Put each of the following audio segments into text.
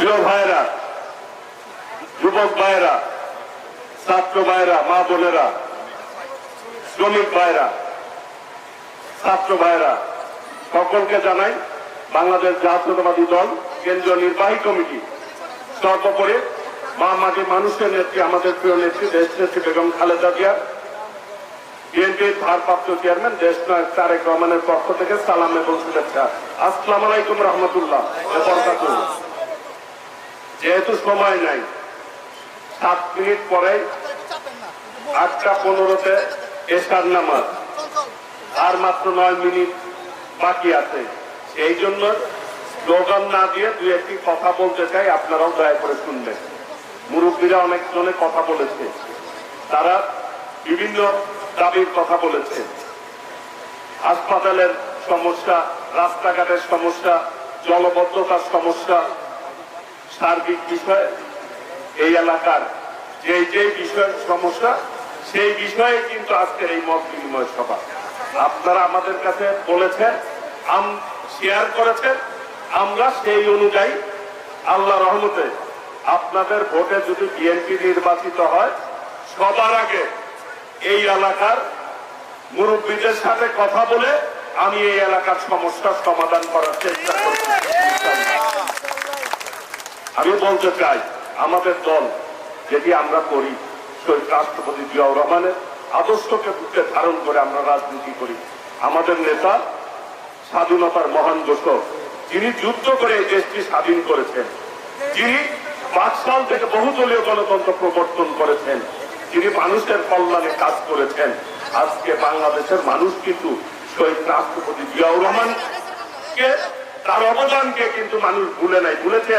প্রিয় ভাইরা, যুবক ভাইরা, ছাত্র ভাইরা, মা বোনেরা, শ্রমিক ভাইরা, ছাত্র ভাইরা, সকলকে জানাই বাংলাদেশ জাতীয়তাবাদী দল, কেন্দ্রীয় নির্বাহী কমিটি সর্বোপরি মা মাটি মানুষের নেত্রী, আমাদের প্রিয় নেত্রী দেশ নেত্রী বেগম খালেদা জিয়া, বিএনপির ভারপ্রাপ্ত চেয়ারম্যান, দেশ নায়ক তারেক রহমানের পক্ষ থেকে সালাম এবং শুভেচ্ছা আসসালাম আলাইকুম রহমতুল্লাহ। যেহেতু সময় নাই। সাত মিনিট পরে আটটা পনেরোতে এসার নামাজ। আর মাত্র নয় মিনিট বাকি আছে। এই জন্য স্লোগান না দিয়ে দু একটি কথা বলতে চাই, আপনারাও দয়া করে শুনবেন। মুরব্বীরা অনেকজনে কথা বলেছে। তারা বিভিন্ন দাবির কথা বলেছে। হাসপাতালের সমস্যা, রাস্তাঘাটের সমস্যা, জলবদ্ধতার সমস্যা সার্বিক বিষয়ে এই এলাকার যে যে বিষয়ের সমস্যা, সেই বিষয়ে কিন্তু আজকের এই মত বিনিময় সভা। আপনারা আমাদের কাছে বলেছেন, আম শেয়ার করেছেন, আমরা সেই অনুযায়ী আল্লাহ রহমতে আপনাদের ভোটে যদি বিএনপি নির্বাচিত হয়, সবার আগে এই এলাকার মুরব্বীদের সাথে কথা বলে আমি এই এলাকার সমস্যার সমাধান করার চেষ্টা করব। আমি বলতে চাই, আমাদের দল যেটি আমরা করি শহীদ রাষ্ট্রপতি জিয়াউর রহমানের আদর্শকে বুকে ধারণ করে আমরা রাজনীতি করি। আমাদের নেতা স্বাধীনতার মহান ঘোষক যিনি যুদ্ধ করে এই দেশটি স্বাধীন করেছেন, যিনি পাঁচ সাল থেকে বহুদলীয় গণতন্ত্র প্রবর্তন করেছেন, যিনি মানুষের কল্যাণে কাজ করেছেন। আজকে বাংলাদেশের মানুষ কিন্তু শহীদ রাষ্ট্রপতি জিয়াউর রহমানকে, তার অবদানকে কিন্তু মানুষ ভুলে নাই, ভুলেছে।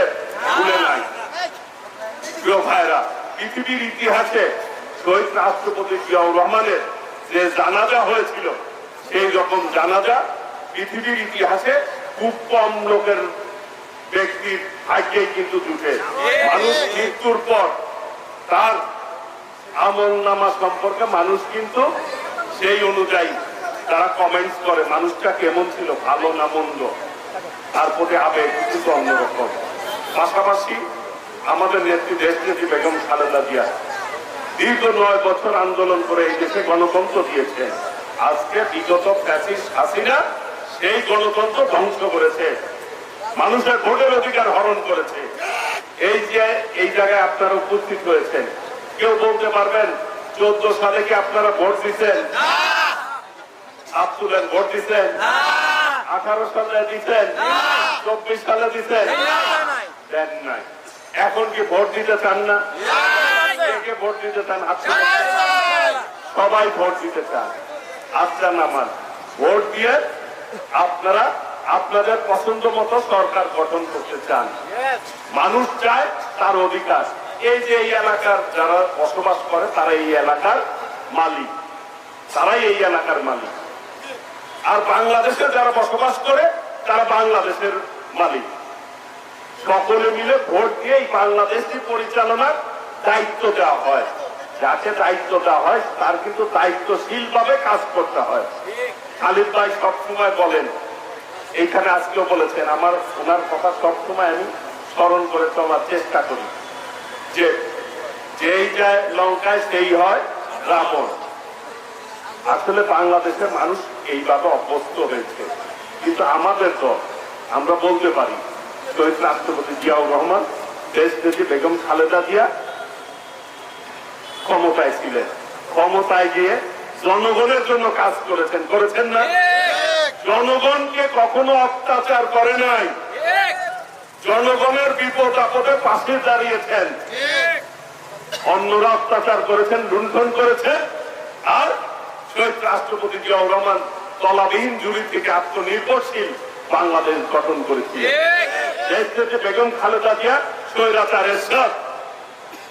পৃথিবীর ইতিহাসে শহীদ রাষ্ট্রপতি জিয়াউর রহমানের যে জানাজা হয়েছিল, সেই রকম জানাজা পৃথিবীর ইতিহাসে খুব কম লোকের ব্যক্তির ভাগ্যে কিন্তু জুটে। মানুষ মৃত্যুর পর তার আমল নামা সম্পর্কে মানুষ কিন্তু সেই অনুযায়ী তারা কমেন্টস করে, মানুষটা কেমন ছিল? ভালো না মন্দ? তার প্রতি আবেগ কিন্তু অন্যরকম। পাশাপাশি আমাদের নেত্রী দেশ নেত্রী বেগম খালেদা জিয়া দীর্ঘ নয় বছর আন্দোলন করে এই দেশে গণতন্ত্র দিয়েছে আজকে বিগত ফ্যাসিস্ট হাসিনা সেই গণতন্ত্র ধ্বংস করেছে। মানুষের ভোটের অধিকার হরণ করেছে। এই যে এই জায়গায় আপনারা উপস্থিত হয়েছেন কেউ বলতে পারবেন, চোদ্দ সালে কি আপনারা ভোট দিচ্ছেন আব্দুলেন ভোট দিচ্ছেন আঠারো সালে দিচ্ছেন চব্বিশ সালে দিচ্ছেন দেন নাই। এখন কি ভোট দিতে চান না? কে ভোট দিতে চান। সবাই ভোট দিতে চান। আচ্ছা নামান ভোট দিয়ে আপনারা আপনাদের পছন্দ মতো সরকার গঠন করতে চান। মানুষ চায় তার অধিকার। এই যে এই এলাকার যারা বসবাস করে তারা এই এলাকার মালিক। তারাই এই এলাকার মালিক। আর বাংলাদেশে যারা বসবাস করে তারা বাংলাদেশের মালিক। সকলে মিলে ভোট দিয়ে এই বাংলাদেশটি পরিচালনার দায়িত্ব দেওয়া হয়। যাকে দায়িত্ব দেওয়া হয়, তার কিন্তু দায়িত্বশীল ভাবে কাজ করতে হয়। খালিদ ভাই সবসময় বলেন, এইখানে আজকেও বলেছেন, আমার ওনার কথা সবসময় আমি স্মরণ করে চলার চেষ্টা করি, যে যেই যায় লঙ্কায় সেই হয় রাবণ। আসলে বাংলাদেশের মানুষ এইভাবে অভ্যস্ত হয়েছে। কিন্তু আমাদের দল, আমরা বলতে পারি শহীদ রাষ্ট্রপতি জিয়াউর রহমান দেশ নেত্রী বেগম খালেদা জিয়া ক্ষমতায় ছিলেন। ক্ষমতায় গিয়ে জনগণের জন্য কাজ করেছেন। করেছেন না? জনগণকে কখনো অত্যাচার করে নাই। জনগণের বিপদ আপদে পাশে দাঁড়িয়েছেন। অন্যরা অত্যাচার করেছেন, লুণ্ঠন করেছেন। আর শহীদ রাষ্ট্রপতি জিয়াউর রহমান তলাবিহীন জুড়ি থেকে আত্মনির্ভরশীল। বাংলাদেশ গঠন করেছিলেন বেগম খালেদা জিয়া স্বৈরাচারের সাথ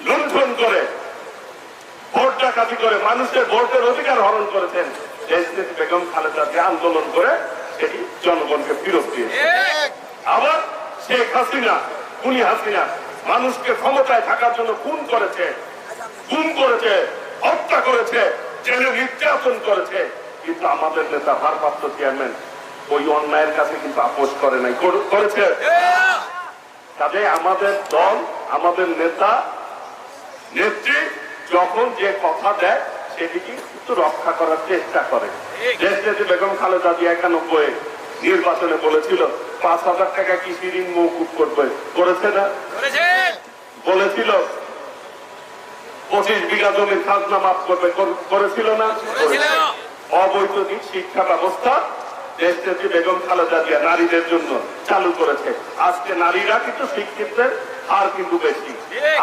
লুণ্ঠন করে, ভোট ডাকাতি করে মানুষের ভোটের অধিকার হরণ করেছেন। বেগম খালেদা জিয়া আন্দোলন করে সেটি জনগণকে ফিরত দিয়েছে। আবার শেখ হাসিনা, খুনি হাসিনা মানুষকে ক্ষমতায় থাকার জন্য খুন করেছে খুন করেছে, হত্যা করেছে, জেলে নির্যাতন করেছে। কিন্তু আমাদের নেতা, ভারপ্রাপ্ত চেয়ারম্যান ওই অন্যায়ের কাছে কিন্তু আপোষ করে নাই। করেছে। কাজে আমাদের দল আমাদের নেতা নেত্রী যখন যে কথা দেয় সেটিকে কিন্তু রক্ষা করার চেষ্টা করে। দেশ নেত্রী বেগম খালেদা জিয়া একানব্বই নির্বাচনে বলেছিল পাঁচ হাজার টাকা কৃষি ঋণ মৌকুব করবে। করেছে না? বলেছিল পঁচিশ বিঘা জমির খাজনা মাফ করবে। করেছিল না? অবৈতনিক শিক্ষা ব্যবস্থা দেশ নেত্রী বেগম খালেদা জিয়া নারীদের জন্য চালু করেছে। আজকে নারীরা কিন্তু শিক্ষিতের হার কিন্তু বেশি।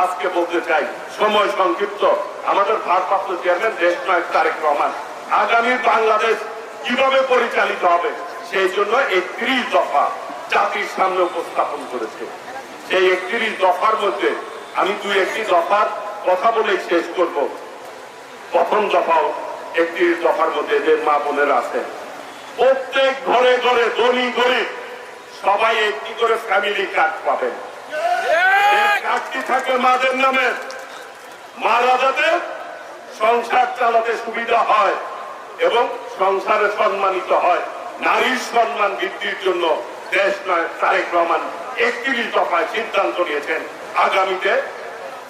আজকে বলতে চাই, সময় সংক্ষিপ্ত। আমাদের ভারপ্রাপ্ত চেয়ারম্যান দেশ তারেক রহমান, আগামী বাংলাদেশ কীভাবে পরিচালিত হবে, সেই জন্য একত্রিশ দফা জাতির সামনে উপস্থাপন করেছে। সেই একত্রিশ দফার মধ্যে আমি দুই একটি দফার কথা বলেই শেষ করব। প্রথম দফাও একটি দফার মধ্যে যে মা বোনেরা আছে প্রত্যেক ঘরে ঘরে ধনী গরিব সবাই একটি করে ফ্যামিলি কার্ড পাবেন। কার্ডটি থাকে মাদের নামে। মারা যাতে সংসার চালাতে সুবিধা হয় এবং সংসারে সম্মানিত হয়। নারীর সম্মান বৃদ্ধির জন্য দেশ নয়, তারেক রহমান একত্রিশ দফায় সিদ্ধান্ত নিয়েছেন, আগামীতে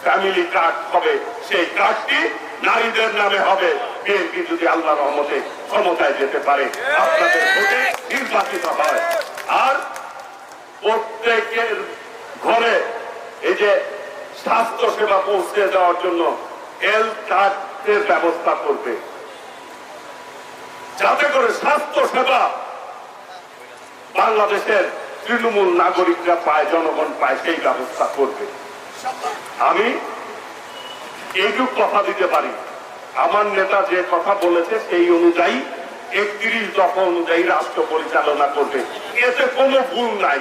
ফ্যামিলি কার্ড হবে। সেই কার্ডটি নারীদের নামে হবে। বিএনপি যদি আল্লাহ রহমতে ক্ষমতায় যেতে পারে, আপনাদের ভোটে নির্বাচিত হয়। আর প্রত্যেকের ঘরে এই যে স্বাস্থ্য সেবা পৌঁছে দেওয়ার জন্য হেলথ কার্ডের ব্যবস্থা করবে। যাতে করে স্বাস্থ্য সেবা বাংলাদেশের তৃণমূল নাগরিকরা পায়, জনগণ পায়, সেই ব্যবস্থা করবে। আমি এইটুক কথা দিতে পারি। আমার নেতা যে কথা বলেছে সেই অনুযায়ী একত্রিশ দফা অনুযায়ী রাষ্ট্র পরিচালনা করবে। এতে কোনো ভুল নাই।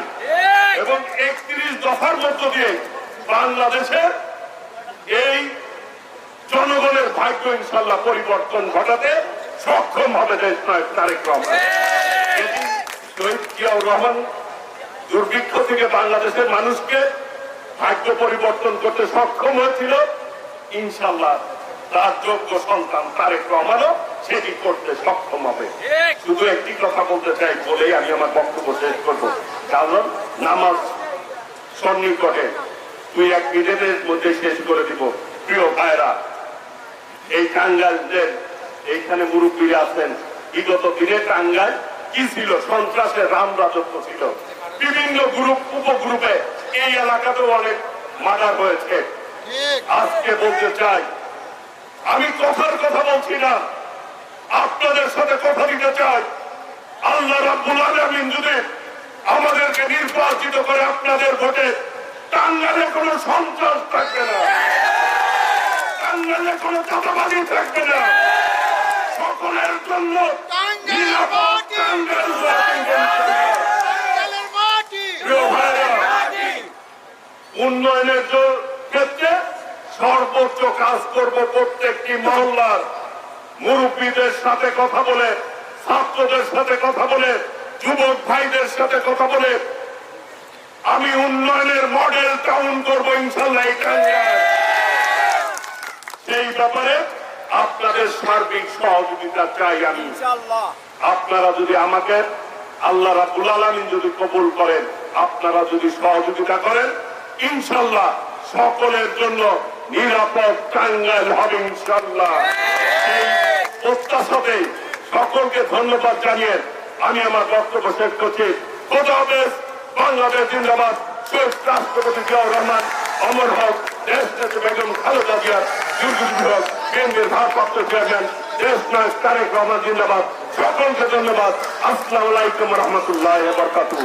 এবং একত্রিশ দফার মধ্য দিয়ে বাংলাদেশের এই জনগণের ভাগ্য ইনশাল্লাহ পরিবর্তন ঘটাতে সক্ষম হবে দেশ নায়ক তারেক রহমান। রহমান দুর্ভিক্ষ থেকে বাংলাদেশের মানুষকে ভাগ্য পরিবর্তন করতে সক্ষম হয়েছিল। ইনশাল্লাহ তার যোগ্য সন্তান তারেক রহমানও সেটি করতে সক্ষম হবে। শুধু একটি কথা বলতে চাই বলেই আমি আমার বক্তব্য শেষ করব। কারণ নামাজ সন্নিকটে তুই এক মিনিটের মধ্যে শেষ করে দিব। প্রিয় ভাইরা এই টাঙ্গাইলদের এইখানে মুরব্বীরা আছেন। বিগত দিনে টাঙ্গাইল কি ছিল? সন্ত্রাসের রাম রাজত্ব ছিল। বিভিন্ন গ্রুপ উপগ্রুপে এই এলাকাতেও অনেক মার্ডার হয়েছে। আজকে বলতে চাই আমি কথার কথা বলছি না। আপনাদের সাথে কথা দিতে চাই। আল্লাহ রাব্বুল আলামিন যদি আমাদেরকে নির্বাচিত করে আপনাদের ভোটে টাঙ্গালে কোনো সন্ত্রাস থাকবে না। টাঙ্গালে কোনো চাঁদাবাজি থাকবে না। সকলের জন্য নিরাপদ উন্নয়নের জ- ক্ষেত্রে সর্বোচ্চ কাজ করব প্রত্যেকটি মহল্লার। মুরব্বীদের সাথে কথা বলে ছাত্রদের সাথে কথা বলে যুবক ভাইদের সাথে কথা বলে। আমি উন্নয়নের মডেল টাউন করব ইনশাল্লাহ এই সেই ব্যাপারে আপনাদের সার্বিক সহযোগিতা চাই আমি। আপনারা যদি আমাকে আল্লাহ রাবুল আলমিন যদি কবুল করেন আপনারা যদি সহযোগিতা করেন ইনশাল্লাহ সকলের জন্য নিরাপদ টাঙ্গাইল হবে ইনশাল্লাহ প্রত্যাশাতে সকলকে ধন্যবাদ জানিয়ে আমি আমার বক্তব্য শেষ করছি। খোদা বাংলাদেশ জিন্দাবাদ। রাষ্ট্রপতি জিয়াউর রহমান, অমর হক, দেশ নেত্রী বেগম খালেদা জিয়া দুর্নীতি বিভাগ কেন্দ্রের ভারপ্রাপ্ত চেয়ারম্যান, দেশ নায়ক তারেক রহমান জিন্দাবাদ। সকলকে ধন্যবাদ। আসসালামু আলাইকুম রহমতুল্লাহ বরকাতুহ।